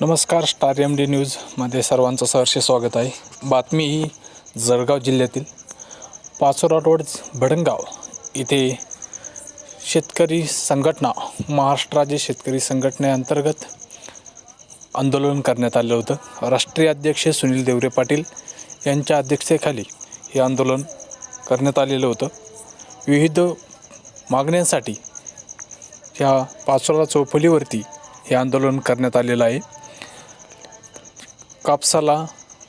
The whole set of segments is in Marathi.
नमस्कार स्टार एम डी न्यूजमध्ये सर्वांचं सहर्ष स्वागत आहे. बातमी ही जळगाव जिल्ह्यातील पाचोरा रोड भडंगाव इथे शेतकरी संघटना महाराष्ट्र राज्य शेतकरी संघटनेअंतर्गत आंदोलन करण्यात आलं होतं. राष्ट्रीय अध्यक्ष सुनील देवरे पाटील यांच्या अध्यक्षतेखाली हे आंदोलन करण्यात आलेलं होतं. विविध मागण्यांसाठी ह्या पाचोरा चौफुलीवरती हे आंदोलन करण्यात आलेलं आहे. कापसाला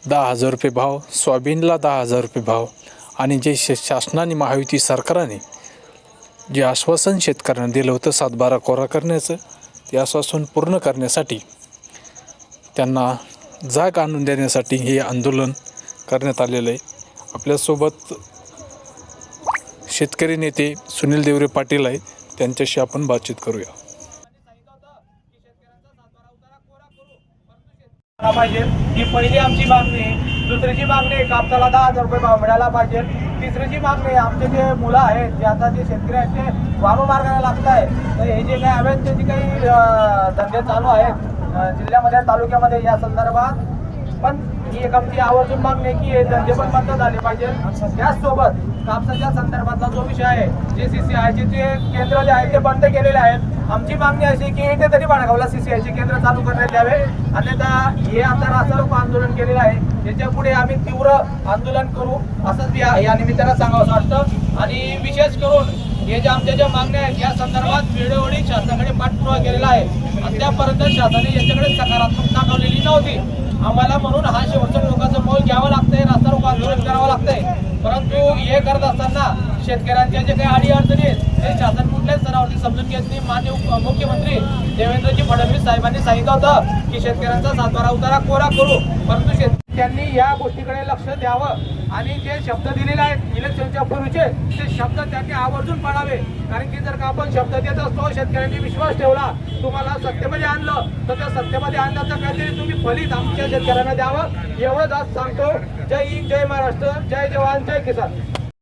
दहा हजार रुपये भाव सोयाबीनला दहा हजार रुपये भाव आणि जे श शासनाने महायुती सरकारने जे आश्वासन शेतकऱ्यांना दिलं होतं सातबारा कोरा करण्याचं ते आश्वासन पूर्ण करण्यासाठी त्यांना जाग आणून देण्यासाठी हे आंदोलन करण्यात आलेलं आहे. आपल्यासोबत शेतकरी नेते सुनील देवरे पाटील आहेत त्यांच्याशी आपण बातचीत करूया. पाहिजे ही पहिली आमची मागणी आहे. दुसरीची मागणी आहे, कापसाला दहा हजार रुपये भाव मिळाला पाहिजे तिसरीची मागणी आहे, आमचे जे मुलं आहेत जे आता जे शेतकरी आहेत ते वाममार्गाला लागत आहे तर हे जे काही अवैध त्याची काही धंदे चालू आहेत जिल्ह्यामध्ये तालुक्यामध्ये या संदर्भात पण ही एक आमची आवर्जून मागणी आहे की हे धंदे पण बंद झाले पाहिजे. त्याचसोबत कापसाच्या संदर्भातला जो विषय आहे जे सी सी आयचे जे केंद्र जे आहेत ते बंद केलेले आहेत. आमची मागणी अशी की इथे तरी बाळगावला सी सी आयचे केंद्र चालू करण्यात यावे. अन्यथा हे आता रास्ता लोक आंदोलन केलेलं आहे. याच्यापुढे आम्ही तीव्र आंदोलन करू असंच या या निमित्तानं सांगावं वाटतं. आणि विशेष करून हे ज्या आमच्या ज्या मागण्या आहेत या संदर्भात वेळोवेळी शासनाकडे पाठपुरावा केलेला आहे. अद्यापर्यंत शासनाने याच्याकडे सकारात्मक दाखवलेली नव्हती. आम्हाला म्हणून हा शेवटच्या लोकांचं पाऊल घ्यावं लागतंय रास्ता रोको आंदोलन करावं लागतंय. परंतु हे करत असताना शेतकऱ्यांच्या जे काही अडी अडचणी आहेत ते शासन कुठल्याच स्तरावरती समजून घेत नाही. मान्य उप- मुख्यमंत्री देवेंद्रजी फडणवीस साहेबांनी सांगितलं होतं की शेतकऱ्यांचा सातबारा उतारा कोरा करू परंतु शेत त्यांनी या गोष्टीकडे लक्ष द्यावं. आणि जे शब्द दिलेले आहेत इलेक्शनच्या पूर्वीचे ते शब्द त्यांनी आवर्जून पाळावे. कारण की जर का आपण शब्द देत असतो शेतकऱ्यांनी विश्वास ठेवला तुम्हाला सत्तेमध्ये आणलं तर त्या सत्तेमध्ये आणण्याचं काहीतरी तुम्ही फलित आमच्या शेतकऱ्यांना द्यावं. एवढंच आज सांगतो. जय हिंद जय महाराष्ट्र जय जवान जय किसान.